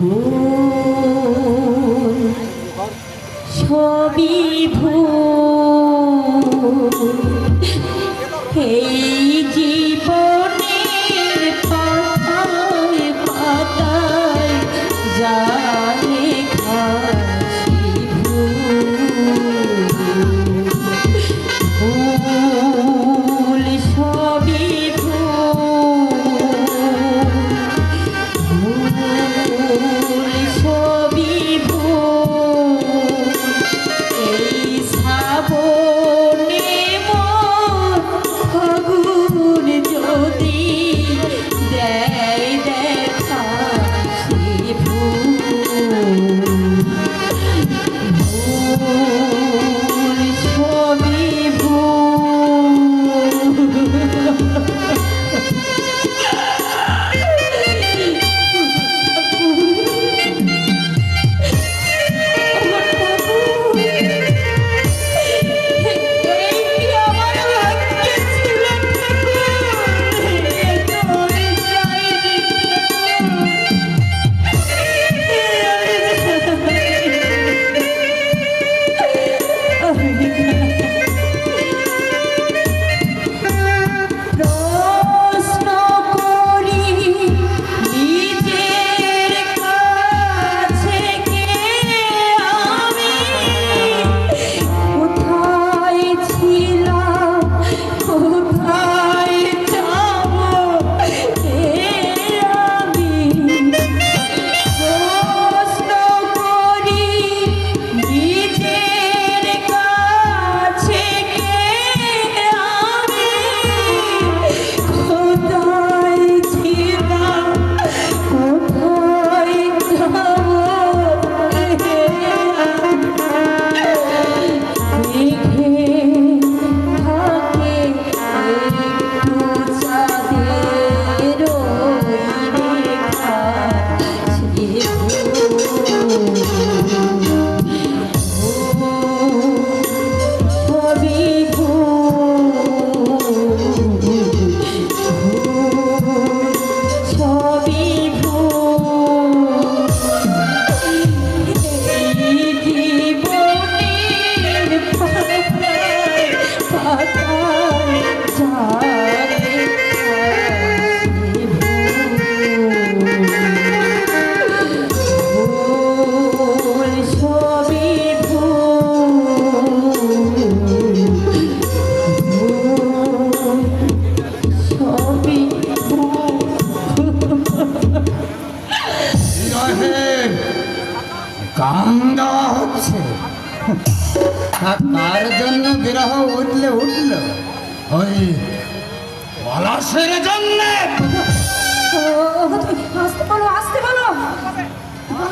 ভুল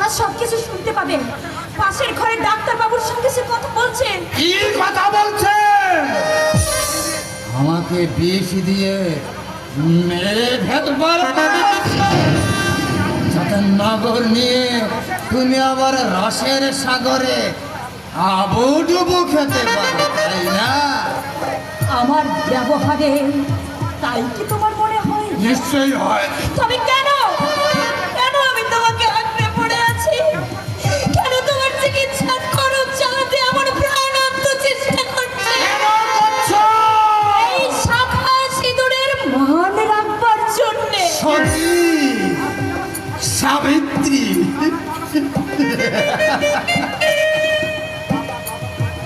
ওনার সব কিছু শুনতে পাবে পাশের ঘরে ডাক্তার বাবুর সঙ্গে সে কথা বলছেন। কি কথা বলছে আমাকে বিষ দিয়ে মেরে ফেলবার নগর নিয়ে তুমি আবার রসের সাগরে আবু ডুবু খেতে পারো তাই না? আমার ব্যবহারে তাই কি তোমার মনে হয়? নিশ্চয়ই হয়। তবে কেন সাবিত্রী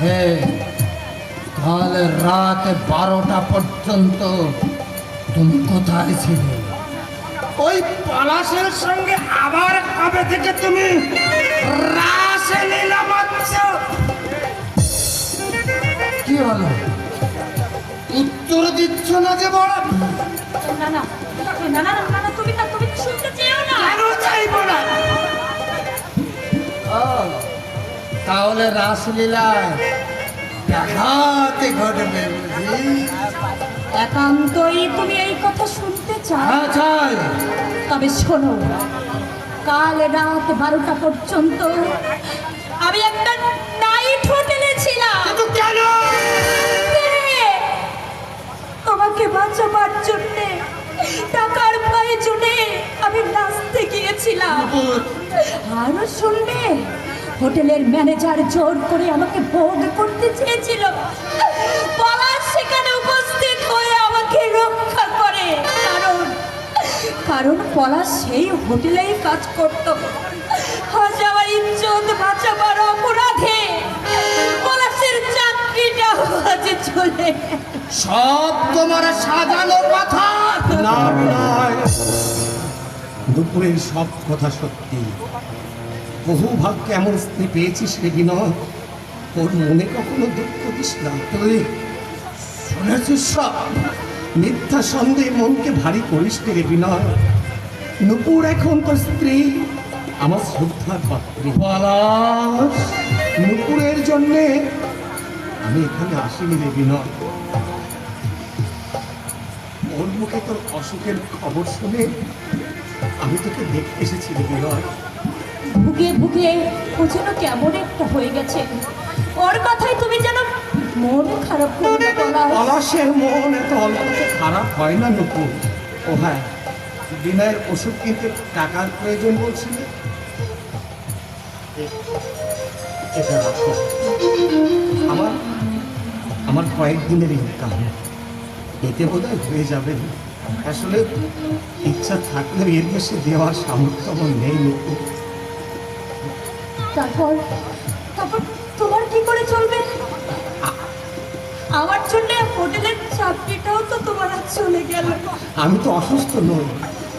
হে কাল রাত বারোটা পর্যন্ত তুমি কোথায় ছিলে? ওই পলাশের সঙ্গে আবার কবে থেকে তুমি রাসে লীলা কি হলো? উত্তর দিচ্ছ না যে বড়? না না না না। তাহলে রাসলীলায় দেখাতে ঘটবে বুঝি একান্তই তুমি এই কথা শুনতে চাও? হ্যাঁ চাই। তবে শোনো কাল রাত বারোটা পর্যন্ত আমি একটা নাইট হোটেলে ছিলাম। কেন? তোমাকে বাঁচাবার জন্যে টাকার প্রয়োজনে আমি নাচতে গিয়েছিলাম। আরও শুনবে হোটেলের ম্যানেজার জোর করে আমাকে ভোগ করতে চেয়েছিল। পলাশ সেখানে উপস্থিত হয়ে আমাকে রক্ষা করে। কারণ কারণ পলাশ সেই হোটেলেই কাজ করত। আজ আমার ইজ্জত বাঁচাবার অপরাধে পলাশের চাকরিটা আজ চলে সব তোমার সাজানো কথা। না নয়। দুপুরের সব কথা সত্যি। বহু ভাগ্যে এমন স্ত্রী পেয়েছিস রে বিনয়। ওর মনে কখনো দুঃখ দিস না। তুই শুনেছিস মিথ্যা সন্দেহে মনকে ভারী করিস রে বিনয়। নুপুর, এখন তোর স্ত্রী। আমার শ্রদ্ধার পাত্রী নুপুরের জন্যে আমি এখানে আসিনি রে বিনয়। ওর মুখে তোর অসুখের খবর শুনে আমি তোকে দেখতে এসেছি রে বিনয়। ভুগে ভুগে ও যেন কেমন একটা হয়ে গেছে। ওর কথাই তুমি যেন মন খারাপ করে না মন এত খারাপ হয় না নুপুর ও হ্যাঁ বিনয়ের ওষুধ কিনতে টাকার প্রয়োজন বলছিল? আমার আমার কয়েকদিনের ইনকাম এতে বোধ হয়ে যাবে আসলে ইচ্ছা থাকলেও এর বেশি দেওয়ার সামর্থ্য আমার নেই নুপুর তারপর তারপর তোমার কি করে চলবে? আমার জন্য হোটেলের চাকরিটাও তো তোমার আজ চলে গেল। আমি তো অসুস্থ নই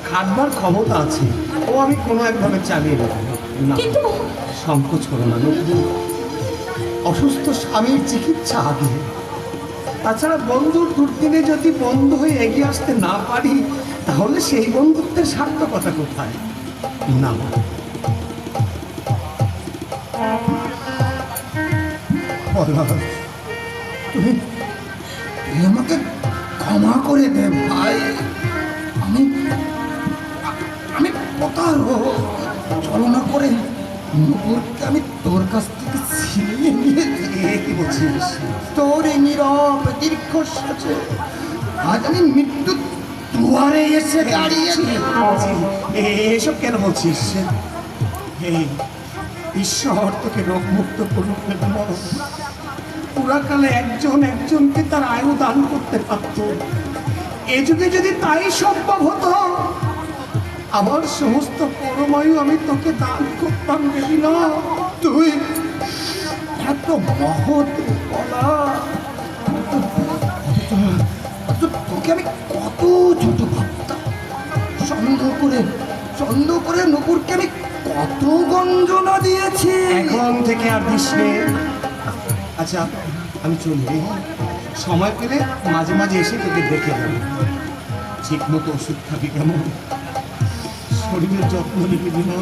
খাটবার ক্ষমতা আছে ও আমি কোনো একভাবে চালিয়ে নেব না। কিন্তু সংকোচ করো না অসুস্থ স্বামীর চিকিৎসা আগে। তাছাড়া বন্ধুর দুর্দিনে যদি বন্ধ হয়ে এগিয়ে আসতে না পারি তাহলে সেই বন্ধুত্বের সার্থকতা কোথায়? না। আমাকে ক্ষমা করে দে ভাই। আমি আমি প্রতারক ছলনা করে নুপুরকে আমি তোর কাছ থেকে ছিনিয়ে নিয়েছি কি বলছিস? তোর এই নীরব দীর্ঘশ্বাসে আজ আমি মৃত্যু দুয়ারে এসে দাঁড়িয়েছি। এসব কেন বলছিস? ঈশ্বর তোকে রোগমুক্ত করুক না বিমল। পুরাকালে একজন একজনকে তার আয়ু দান করতে পারত। এ যুগে যদি তাই সম্ভব হতো, আমার সমস্ত পরমায়ু আমি তোকে দান করতাম দেবি না। তুই এত মহৎ বলা। তোকে আমি কত ছোট ভাবতাম। সন্দেহ করে সন্দেহ করে নুপুরকে আমি কত গঞ্জনা দিয়েছি। এখন থেকে আর দিস। আচ্ছা আমি চলি। সময় পেলে মাঝে মাঝে এসে তোকে দেখে যাব ঠিক মতো ওষুধ খাবি কেমন? শরীরের যত্ন নিবি না।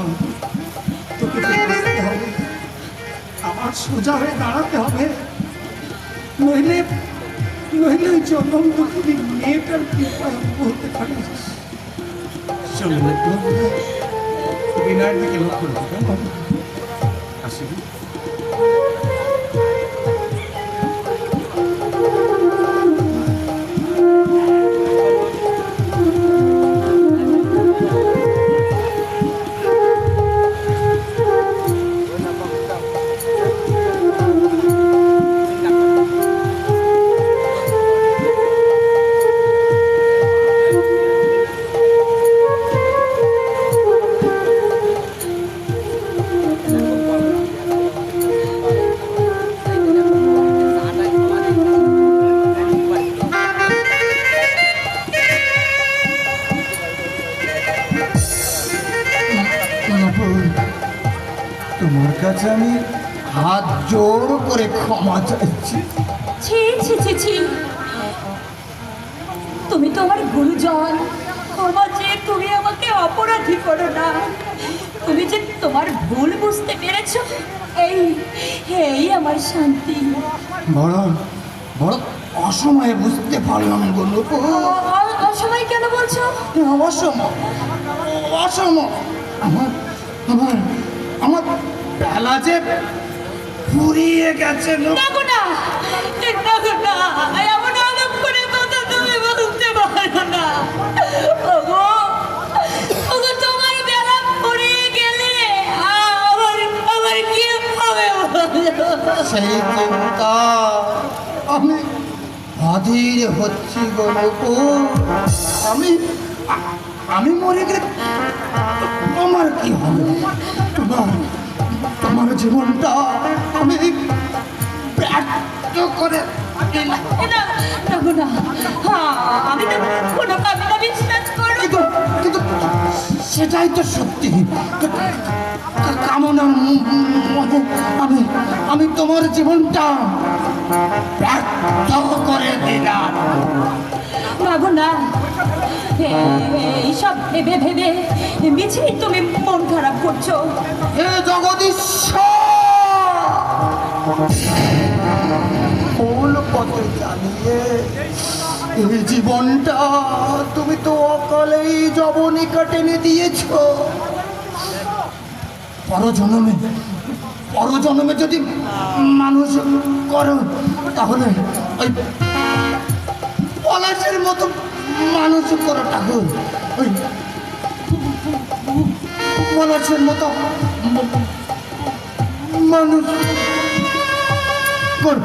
তোকে হবে। আবার সোজা হয়ে দাঁড়াতে হবে। নইলে নইলে ওই জন্ম দুঃখী মেয়েটার কি উপায় বলতে পারিস চলুন একটু বিনয়ের দিকে লক্ষ্য রাখো, কেমন? ক্ষমা চাইছি ছি ছি ছি ছি। তুমি তো আমার গুরুজন। ক্ষমা যে তুমি আমাকে অপরাধী করো না। তুমি যে তোমার ভুল বুঝতে পেরেছ এই এই আমার শান্তি। বড় বড় অসময়ে বুঝতে পারলাম অ- অসময় কেন বলছো? অসম অসম। আমার আমার আমার বেলা যে পুড়িয়ে গেছে লোক। এমন আলাপ করে কথা তুমি বলতে পারো সেই চিন্তা আমি অধীর হচ্ছি গো আমি আমি মরে গেলে তোমার কি হবে? তোমার তোমার জীবনটা আমি ব্যর্থ করে দিলাম। না না আমি তো কোনো কাবিলা বিশ্বাস করো কিন্তু সেটাই তো সত্যি। কা- কামনা মতে আমি আমি তোমার জীবনটা ব্যর্থ করে দিলাম। গো না এইসব ভেবে ভেবে মিছেই তুমি মন খারাপ করছ। হে জগদীশ্বর! পথে চালিয়ে এই জীবনটা তুমি তো অকালেই জবনিকা টেনে দিয়েছ। পরজন্মে পরজন্মে যদি মানুষ করো, তাহলে ওই পলাশের মতো মানুষ করো ঠাকুর ওই মানুষের মতো মানুষ। কর।